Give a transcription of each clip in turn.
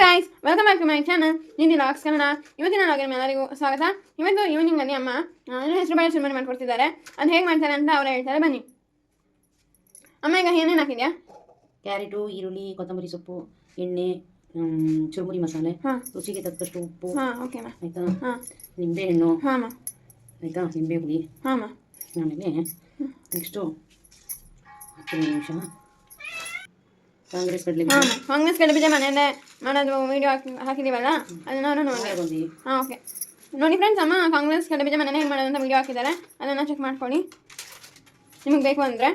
Guys welcome back to my channel ನಿಂದಿ ಲಾಕ್ಸ್ ಕನ್ನಡ ಇವತ್ತಿನ ಲಾಗಿನ ಎಲ್ಲರಿಗೂ ಸ್ವಾಗತ. ಇವತ್ತು ಈವ್ನಿಂಗಲ್ಲಿ ಅಮ್ಮ ನನ್ನ ಹೆಸರು ಬೇಳೆ ಚುರುಮುರಿ ಮಾಡ್ಕೊಡ್ತಿದ್ದಾರೆ. ಅದು ಹೇಗೆ ಮಾಡ್ತಾರೆ ಅಂತ ಅವ್ರು ಹೇಳ್ತಾರೆ ಬನ್ನಿ. ಅಮ್ಮ ಈಗ ಏನೇನು ಹಾಕಿದ್ಯಾ? ಕ್ಯಾರೆಟು ಈರುಳ್ಳಿ ಕೊತ್ತಂಬರಿ ಸೊಪ್ಪು ಎಣ್ಣೆ ಚುರುಮುರಿ ಮಸಾಲೆ ಹಾಂ. ರುಚಿಗೆ ತಕ್ಕಷ್ಟು ಉಪ್ಪು ಹಾಂ ಓಕೆ ಆಯಿತಾ? ಹಾಂ. ನಿಂಬೆಹಣ್ಣು ಆಯಿತಾ? ನಿಂಬೆ ಹುಳಿ ಆಮೇಲೆ ನೆಕ್ಸ್ಟು ಹತ್ತು ನಿಮಿಷ ಕಾಂಗ್ರೆಸ್ ಕಡಲೆ ಹಾಂ ಕಾಂಗ್ರೆಸ್ ಬೀಜ ಮನೆಯಲ್ಲೇ ಮಾಡೋದು ವೀಡಿಯೋ ಹಾಕಿ ಹಾಕಿದ್ದೀವಲ್ಲ ಅದನ್ನ ಅವರು ನೋಡಿ ಹಾಂ ಓಕೆ ನೋಡಿ ಫ್ರೆಂಡ್ಸ್ ಅಮ್ಮ ಕಾಂಗ್ರೆಸ್ ಕಡೆ ಬೀಜ ಮನೆಯೇ ಹೇಗೆ ಮಾಡೋದು ಅಂತ ವೀಡಿಯೋ ಹಾಕಿದ್ದಾರೆ. ಅದನ್ನು ಚೆಕ್ ಮಾಡ್ಕೊಳ್ಳಿ. ನಿಮಗೆ ಬೇಕು ಅಂದರೆ.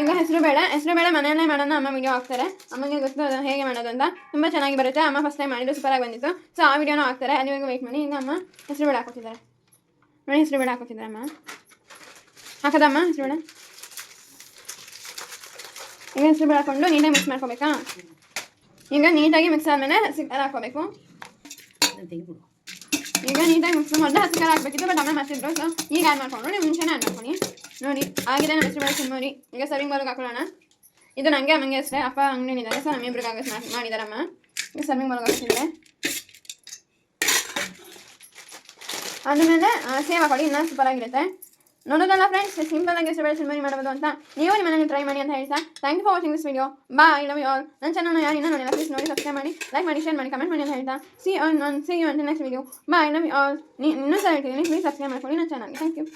ಈಗ ಹೆಸರು ಬೇಳೆ ಹೆಸರು ಬೇಳೆ ಮನೆಯಲ್ಲೇ ಮಾಡೋಣ ಅಮ್ಮ ವೀಡಿಯೋ ಹಾಕ್ತಾರೆ. ಅಮ್ಮಗೆ ಗೊತ್ತು ಅದನ್ನು ಹೇಗೆ ಮಾಡೋದು ಅಂತ. ತುಂಬ ಚೆನ್ನಾಗಿ ಬರುತ್ತೆ. ಅಮ್ಮ ಫಸ್ಟ್ ಟೈಮ್ ಮಾಡಿದ್ರು ಸೂಪರಾಗಿ ಬಂದಿತ್ತು. ಸೊ ಆ ವೀಡಿಯೋನ ಹಾಕ್ತಾರೆ. ಅಲ್ಲಿವರೆಗೂ ವೆಯ್ಟ್ ಮಾಡಿ. ಈಗ ಅಮ್ಮ ಹೆಸರು ಬೇಳೆ ಹಾಕೋತಿದ್ದಾರೆ ನೋಡಿ ಹೆಸರು ಬೇಳೆ ಹಾಕೋತಿದ್ದಾರೆ ಅಮ್ಮ. ಹಾಕೋದಮ್ಮ ಹೆಸರು ಬೇಳೆ ಈಗ ಹೆಸರು ಬೇಳೆ ಹಾಕೊಂಡು ನೀಟಾಗಿ ಮಿಕ್ಸ್ ಮಾಡ್ಕೋಬೇಕಾ ಈಗ ನೀಟಾಗಿ ಮಿಕ್ಸ್ ಆದಮೇಲೆ ಸಿಕ್ಕರ್ ಹಾಕೋಬೇಕು ತೆಗಿಬಿಡು ಈಗ ನೀಟಾಗಿ ಮಿಕ್ಸ್ ಮಾಡಿದ್ರೆ ಹಸಿ ಖಾರ ಬಟ್ ಅಮ್ಮ ಮಾಡ್ತಿದ್ರು ಸೊ ಈಗ ಆ್ಯಡ್ ಮಾಡ್ಕೊಂಡು ನೀವು ಮುಂಚೆನೇ ಆ್ಯಡ್ ನೋಡಿ ಆಗಿದೆ ನಮ್ಮ ಹೆಸರು ಬೇಳೆ ನೋಡಿ ಈಗ ಸರ್ವಿಂಗ್ ಬರೋಕೆ ಹಾಕೊಳ್ಳೋಣ ಇದು ನನಗೆ ಅಮ್ಮಂಗೆ ಅಷ್ಟೇ ಅಪ್ಪ ಅಂಗಡಿನಿದ್ದಾರೆ ಸೊ ನಮ್ಮಿಬ್ರಿಗಾಗ ಮಾಡಿದಾರಮ್ಮ ಈಗ ಸರ್ವಿಂಗ್ ಬರೋಕೆ ಹಾಕಿದ್ರೆ ಆದಮೇಲೆ ಸೇವ್ ಹಾಕೊಳ್ಳಿ ಇನ್ನೂ ಸೂಪರ್ ಆಗಿರುತ್ತೆ ನೋಡೋದಲ್ಲ ಫ್ರೆಂಡ್ಸ್ ಸಿಂಪಲ್ ಆಗಿ ಹೆಸರು ಬೇಳೆ ಸುಮ್ಮರಿ ಮಾಡಬಹುದು ಅಂತ ನೀವು ನಿಮ್ಮ ಮನೆಯಲ್ಲಿ ಟ್ರೈ ಮಾಡಿ ಅಂತ ಹೇಳ್ತಾ thank you for watching this video ಬಾ ಐ ಲವ್ ಯು ಆಲ್ ನನ್ನ ಚಾನಲ್ ಯಾರು ಇನ್ನೂ ನೋಡಿಲ್ಲ ಪ್ಲೀಸ್ ನೋಡಿ ಸಬ್ಸ್ಕ್ರೈಬ್ ಮಾಡಿ ಲೈಕ್ ಮಾಡಿ ಶೇರ್ ಮಾಡಿ ಕಮೆಂಟ್ ಮಾಡಿ ಅಂತ ಹೇಳ್ತಾ. ಸಿ ಆನ್ ಸಿ ಯು ಅಂತ ನೆಕ್ಸ್ಟ್ ವಿಡಿಯೋ ಬಾ ಐ ಲವ್ ಯು ಆಲ್ ಇನ್ನೂ ಸಹ ಹೇಳ್ತೀನಿ ಪ್ಲೀಸ್ ಸಬ್ಸ್ಕ್ರೈಬ್ ಮಾಡ್ಕೊಳ್ಳಿ ನನ್ನ ಚಾನಲ್ಗೆ ಥ್ಯಾಂಕ್ ಯು